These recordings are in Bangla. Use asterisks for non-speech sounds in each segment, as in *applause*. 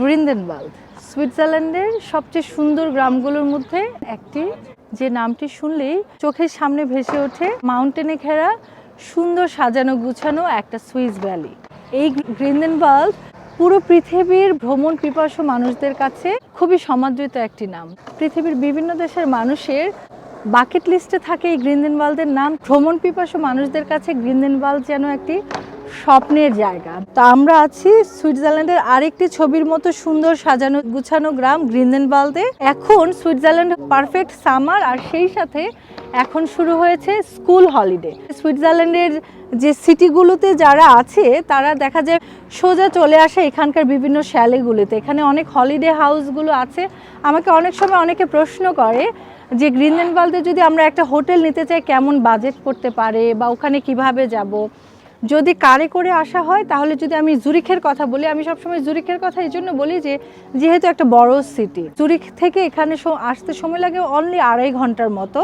গ্রিনদেনওয়াল্ড সুইজারল্যান্ডের সবচেয়ে সুন্দর গ্রামগুলোর মধ্যে একটি। যে নামটি শুনলেই চোখের সামনে ভেসে ওঠে মাউন্টেনে ঘেরা সুন্দর সাজানো গুছানো একটা সুইস ভ্যালি। এই গ্রিনদেনওয়াল্ড পুরো পৃথিবীর ভ্রমণ পিপাসু মানুষদের কাছে খুবই সমাদৃত একটি নাম। পৃথিবীর বিভিন্ন দেশের মানুষের বাকেট লিস্টে থাকে এই গ্রিনদেনওয়ালদের নাম। ভ্রমণ পিপাসু মানুষদের কাছে গ্রিনদেনওয়াল্ড যেন একটি স্বপ্নের জায়গা। তো আমরা আছি সুইজারল্যান্ডের আরেকটি ছবির মতো সুন্দর সাজানো, গুছানো গ্রাম গ্রিনদেনওয়ালদে এখন সুইজারল্যান্ড পারফেক্ট সামার আর সেই সাথে এখন শুরু হয়েছে স্কুল হলিডে। সুইজারল্যান্ডের যে সিটিগুলোতে যারা আছে, তারা দেখা যায় সোজা চলে আসে এখানকার বিভিন্ন শ্যালেগুলোতে। এখানে অনেক হলিডে হাউসগুলো আছে। আমাকে অনেক সময় অনেকে প্রশ্ন করে যে গ্রিনদেনওয়ালদে যদি আমরা একটা হোটেল নিতে চাই, কেমন বাজেট পড়তে পারে বা ওখানে কীভাবে যাব? যদি কারে করে আসা হয় তাহলে যদি আমি জুরিখের কথা বলি আমি সবসময় জুরিখের কথা এই জন্য বলি যে যেহেতু একটা বড় সিটি জুরিখ থেকে এখানে আসতে সময় লাগে অনলি আড়াই ঘণ্টার মতো।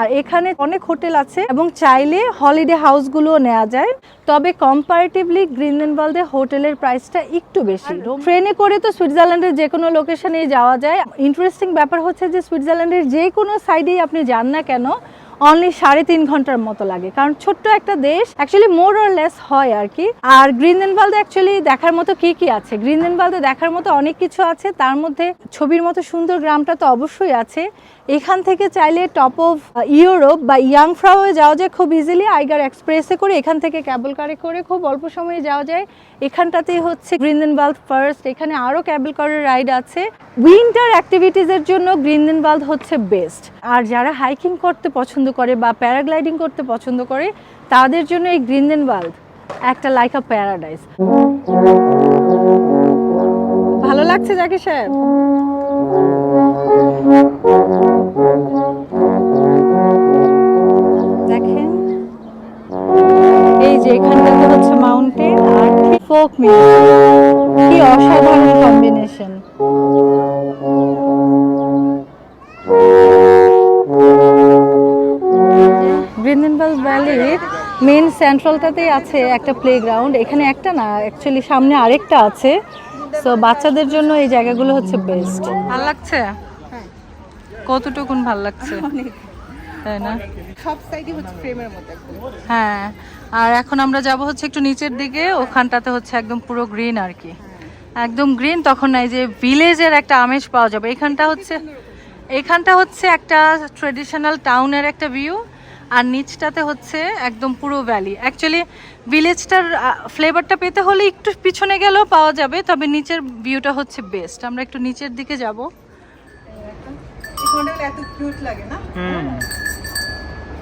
আর এখানে অনেক হোটেল আছে এবং চাইলে হলিডে হাউসগুলোও নেওয়া যায়। তবে কম্পারেটিভলি গ্রিনদেনওয়ালদে হোটেলের প্রাইসটা একটু বেশি। ট্রেনে করে তো সুইজারল্যান্ডের যে কোনো লোকেশনে যাওয়া যায়। ইন্টারেস্টিং ব্যাপার হচ্ছে যে সুইজারল্যান্ডের যে কোনো সাইডেই আপনি যান না কেন অনলি সাড়ে তিন ঘণ্টার মতো লাগে। কারণ ছোট্ট একটা দেশ অ্যাকচুয়ালি মোর অর লেস হয় আর কি। আর গ্রিনদেনওয়ালদে অ্যাকচুয়ালি দেখার মতো কি কি আছে? গ্রিনদেনওয়ালদে দেখার মতো অনেক কিছু আছে। তার মধ্যে ছবির মতো সুন্দর গ্রামটা তো অবশ্যই আছে। এখান থেকে চাইলে টপ অফ ইউরোপ বা ইয়াং ফ্রাওয়ে যাওয়া যায় খুব ইজিলি আইগার এক্সপ্রেসে করে এখান থেকে ক্যাবল কারে করে খুব অল্প সময়ে যাওয়া যায়। এখানটাতেই হচ্ছে গ্রিনদেনওয়ালদ ফার্স্ট এখানে আরও ক্যাবল কারের রাইড আছে। উইন্টার অ্যাক্টিভিটিসের জন্য গ্রিনদেনওয়ালদ হচ্ছে বেস্ট আর যারা হাইকিং করতে পছন্দ করে বা প্যারাগ্লাইডিং করতে পছন্দ করে, তাদের জন্য এই গ্রিনদেনওয়ালদ একটা লাইক আ প্যারাডাইজ ভালো লাগছে জাকির সাহেব? মেন সেন্ট্রালটাতেই আছে একটা প্লেগ্রাউন্ড এখানে একটা না অ্যাকচুয়ালি সামনে আরেকটা আছে। সো বাচ্চাদের জন্য এই জায়গাগুলো হচ্ছে বেস্ট ভালো লাগছে? কতটুকুন ভালো লাগছে? তাই না? সব সাইডই হচ্ছে ফ্রেমের মধ্যে হ্যাঁ। আর এখন আমরা যাব হচ্ছে একটু নিচের দিকে। ওখানটাতে হচ্ছে একদম পুরো গ্রিন আর কি। একদম গ্রিন তখন এই যে ভিলেজের একটা আমেজ পাওয়া যাবে। এখানটা হচ্ছে এখানটা হচ্ছে একটা ট্রেডিশনাল টাউনের একটা ভিউ আর নিচটাতে হচ্ছে একদম পুরো ভ্যালি। অ্যাকচুয়ালি ভিলেজটার ফ্লেভারটা পেতে হলে একটু পিছনে গেলেও পাওয়া যাবে তবে নিচের ভিউটা হচ্ছে বেস্ট আমরা একটু নিচের দিকে যাব। এত কিউট লাগে না?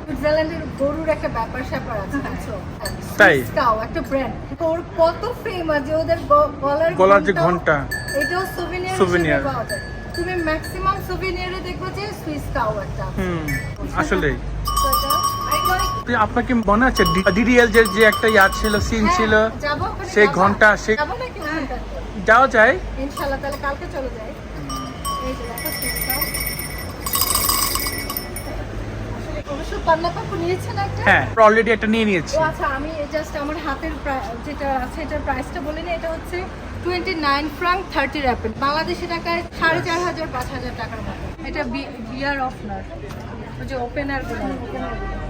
সুইজারল্যান্ডের গরুর একটা ব্যাপার স্যাপার আছে তাই? একটা ব্র্যান্ড ওর কত যে ওদের গ- গলার গলার যে ঘণ্টা এটাও সুভিনিয়ার Souvenir। পাওয়া যায়। তুমি ম্যাক্সিমাম সুভিনিয়ারে দেখবে যে সুইস একটা। হুম আসলে। আপনাকে মনে আছে? ডিডিএল যে যে একটা ইয়াদ ছিল সিন ছিল হ্যাঁ, সেই যাব? ঘণ্টা সে-? যাওয়া যায় ইনশাআল্লাহ তাহলে কালকে চলে যাই। হ্যাঁ অলরেডি একটা নিয়ে নিয়েছি। আচ্ছা আমি জাস্ট আমার হাতের যেটা আছে এটার প্রাইসটা বলে নিই এটা হচ্ছে twenty nine franc thirty rappen Bangladeshi টাকায় সাড়ে চার হাজার পাঁচ হাজার টাকার মতো। এটা বিয়ার অফনার ওই যে ওপেনার এটা কি রিং কি ring?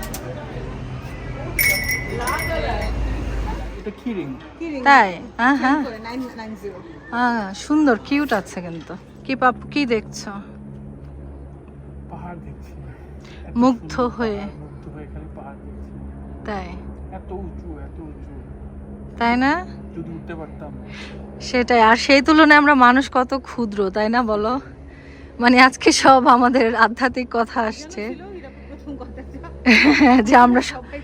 তাই? হ্যাঁ হ্যাঁ হ্যাঁ সুন্দর কিউট আছে কিন্তু। কি পাপ কি দেখছ? পাহাড় দেখছি। মুগ্ধ হয়ে। মুগ্ধ হয়ে খালি পাহাড় দেখছি। তাই? এত উঁচু এত উঁচু। তাই না? যদি উঠতে পারতাম। সেটাই। আর সেই তুলনায় আমরা মানুষ কত ক্ষুদ্র তাই না বলো? মানে আজকে সব আমাদের আধ্যাত্মিক কথা আসছে। *laughs* যে আমরা সব সবাই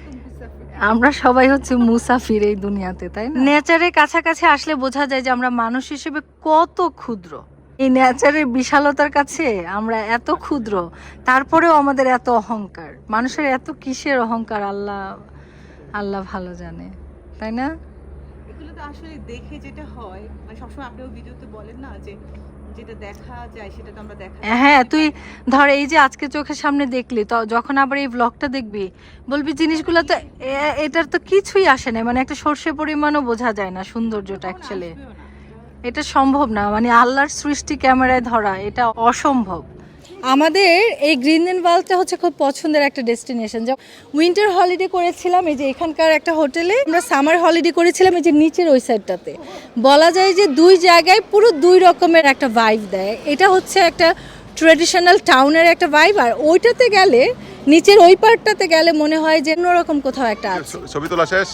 আমরা সবাই হচ্ছে মুসাফির এই দুনিয়াতে তাই না? নেচারের কাছাকাছি আসলে বোঝা যায় যে আমরা মানুষ হিসেবে কত ক্ষুদ্র। এই নেচারের বিশালতার কাছে আমরা এত ক্ষুদ্র তারপরেও আমাদের এত অহংকার। মানুষের এত কিসের অহংকার আল্লাহ আল্লাহ ভালো জানে তাই না? এগুলো তো আসলে দেখে যেটা হয় মানে সবসময় আপনিও ভিডিওতে বলেন না যে যেটা দেখা যায় সেটা তো আমরা দেখা হ্যাঁ তুই ধর এই যে আজকে চোখের সামনে দেখলি তো যখন আবার এই ব্লগটা দেখবি বলবি জিনিসগুলো তো এটার তো কিছুই আসে না মানে একটা সর্ষে পরিমাণও বোঝা যায় না সৌন্দর্যটা অ্যাকচুয়ালি এটা সম্ভব না মানে আল্লাহর সৃষ্টি ক্যামেরায় ধরা এটা অসম্ভব। আমাদের এই গ্রিন ওয়ালটা হচ্ছে খুব পছন্দের একটা ডেস্টিনেশন যা উইন্টার হলিডে করেছিলাম, এই যে এখানকার একটা হোটেলে আমরা সামার হলিডে করেছিলাম, এই যে নিচের ওই সাইডটাতে বলা যায় যে দুই জায়গায় পুরো দুই রকমের একটা ভাইব দেয়। এটা হচ্ছে একটা ট্রেডিশনাল টাউনের একটা ভাইব আর ওইটাতে গেলে, নিচের ওই পার্টটাতে গেলে মনে হয় যে অন্যরকম কোথাও একটা আছে। ছবি তোলা শেষ?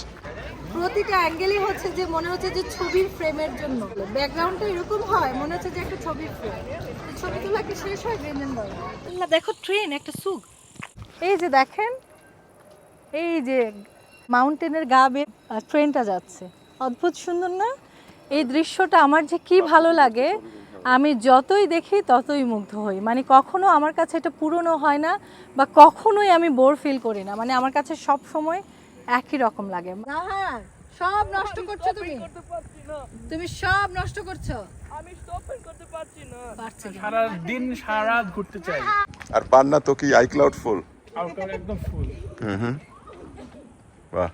প্রতিটা অ্যাঙ্গেলই হচ্ছে যে মনে হচ্ছে যে ছবির ফ্রেমের জন্য। ব্যাকগ্রাউন্ডটা এরকম হয় মনে হচ্ছে যে একটা ছবির ফ্রেম ছবি তোলা কি শেষ হয় গ্রিন না দেখো ট্রেন একটা সুখ এই যে দেখেন এই যে মাউন্টেনের গা বেয়ে ট্রেনটা যাচ্ছে। অদ্ভুত সুন্দর না? এই দৃশ্যটা আমার যে কি ভালো লাগে আমি যতই দেখি ততই মুগ্ধ হই। মানে কখনো আমার কাছে এটা পুরনো হয় না বা কখনোই আমি বোর ফিল করি না। মানে আমার কাছে সব সময় একই রকম লাগে। হ্যাঁ সব নষ্ট করছ তুমি। তুমি সব নষ্ট করছ। আমি শপিং করতে পারছি না। সারা দিন সারা রাত ঘুরতে চাই। আর পান্না তো কি আইক্লাউড ফুল আউটডোর একদম ফুল হুম হুম। বাহ।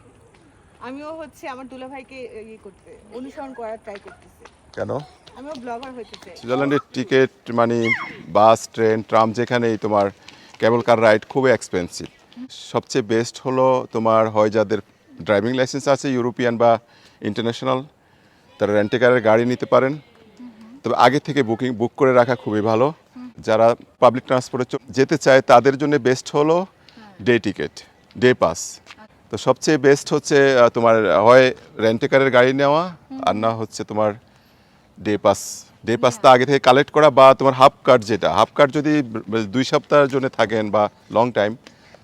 আমিও হচ্ছে আমার দুলা ভাইকে ইয়ে করতে অনুসরণ করার ট্রাই করতেছি। কেন? আমিও ব্লগার হইতে চাই। সুইজারল্যান্ডের টিকিট মানে বাস ট্রেন ট্রাম যেখানেই তোমার কেবল কার রাইড খুবই এক্সপেন্সিভ সবচেয়ে বেস্ট হলো তোমার হয় যাদের ড্রাইভিং লাইসেন্স আছে ইউরোপিয়ান বা ইন্টারন্যাশনাল তারা রেন্টে কারের গাড়ি নিতে পারেন। তবে আগে থেকে বুকিং বুক করে রাখা খুবই ভালো। যারা পাবলিক ট্রান্সপোর্টে যেতে চায় তাদের জন্য বেস্ট হলো ডে টিকিট ডে পাস তো সবচেয়ে বেস্ট হচ্ছে তোমার হয় রেন্টে কারের গাড়ি নেওয়া আর না হচ্ছে তোমার ডে পাস ডে পাস পাসটা আগে থেকে কালেক্ট করা বা তোমার হাফ কার্ড যেটা হাফ কার্ড যদি দুই সপ্তাহের জন্য থাকেন বা লং টাইম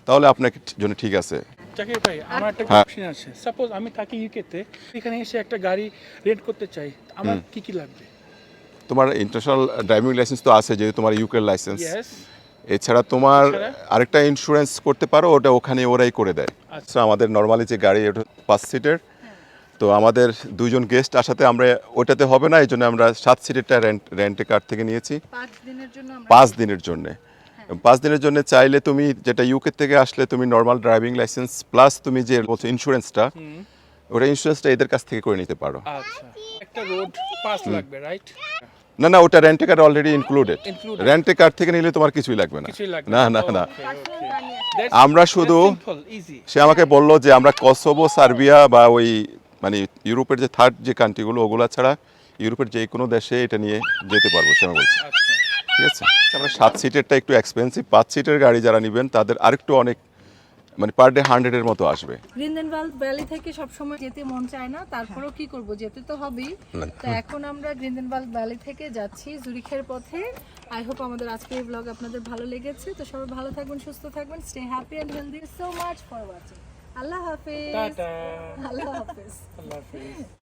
তাহলে আপনার জন্য ঠিক আছে। জাকির ভাই আমার একটা হ্যাঁ। আছে সাপোজ আমি থাকি ইউকেতে এখানে এসে একটা গাড়ি রেন্ট করতে চাই আমার কি কি লাগবে? তোমার ইন্টারন্যাশনাল ড্রাইভিং লাইসেন্স তো আছে যেহেতু তোমার ইউকের লাইসেন্স এছাড়া তোমার আরেকটা ইন্স্যুরেন্স করতে পারো ওটা ওখানে ওরাই করে দেয়। আচ্ছা। আমাদের নর্মালি যে গাড়ি ওটা পাঁচ সিটের তো আমাদের দুজন গেস্ট আসাতে আমরা ওটাতে হবে না এই জন্য আমরা সাত সিটেরটা রেন্ট রেন্টে কার থেকে নিয়েছি। পাঁচ দিনের জন্য আমরা পাঁচ দিনের জন্য চাইলে তুমি যেটা ইউকে থেকে আসলে তুমি নর্মাল ড্রাইভিং লাইসেন্স প্লাস তুমি যে বলছো ইন্স্যুরেন্সটা ওটা ইন্স্যুরেন্সটা এদের কাছ থেকে করে নিতে পারো। আচ্ছা। একটা রোড পাস লাগবে রাইট না না ওটা রেন্টে কার অলরেডি ইনক্লুডেড. রেন্টে কার থেকে নিলে তোমার কিছুই লাগবে না। না না। না আমরা শুধু. সে আমাকে বলল যে আমরা কসোভো সার্বিয়া বা ওই মানে ইউরোপের যে থার্ড যে কান্ট্রিগুলো ওগুলো ছাড়া ইউরোপের যে কোনো দেশে এটা নিয়ে যেতে পারব সে আমাকে বলছে। আচ্ছা। ঠিক আছে? আমরা সাত সিটেরটা একটু এক্সপেন্সিভ পাঁচ সিটের গাড়ি যারা নেবেন তাদের আরেকটু অনেক মানে পার ডে হান্ড্রেডের মতো আসবে। গ্রিনডেনওয়াল্ড ভ্যালি থেকে সবসময় যেতে মন চায় না তারপরেও কি করব? যেতে তো হবেই। তো এখন আমরা গ্রিনডেনওয়াল্ড ভ্যালি থেকে যাচ্ছি জুরিখের পথে। আই হোপ আমাদের আজকের এই ব্লগ আপনাদের ভালো লেগেছে। তো সবাই ভালো থাকবেন সুস্থ থাকবেন stay happy and healthy so much for watching Allah হাফেজ। টাটা। আল্লাহ হাফেজ। আল্লাহ হাফেজ।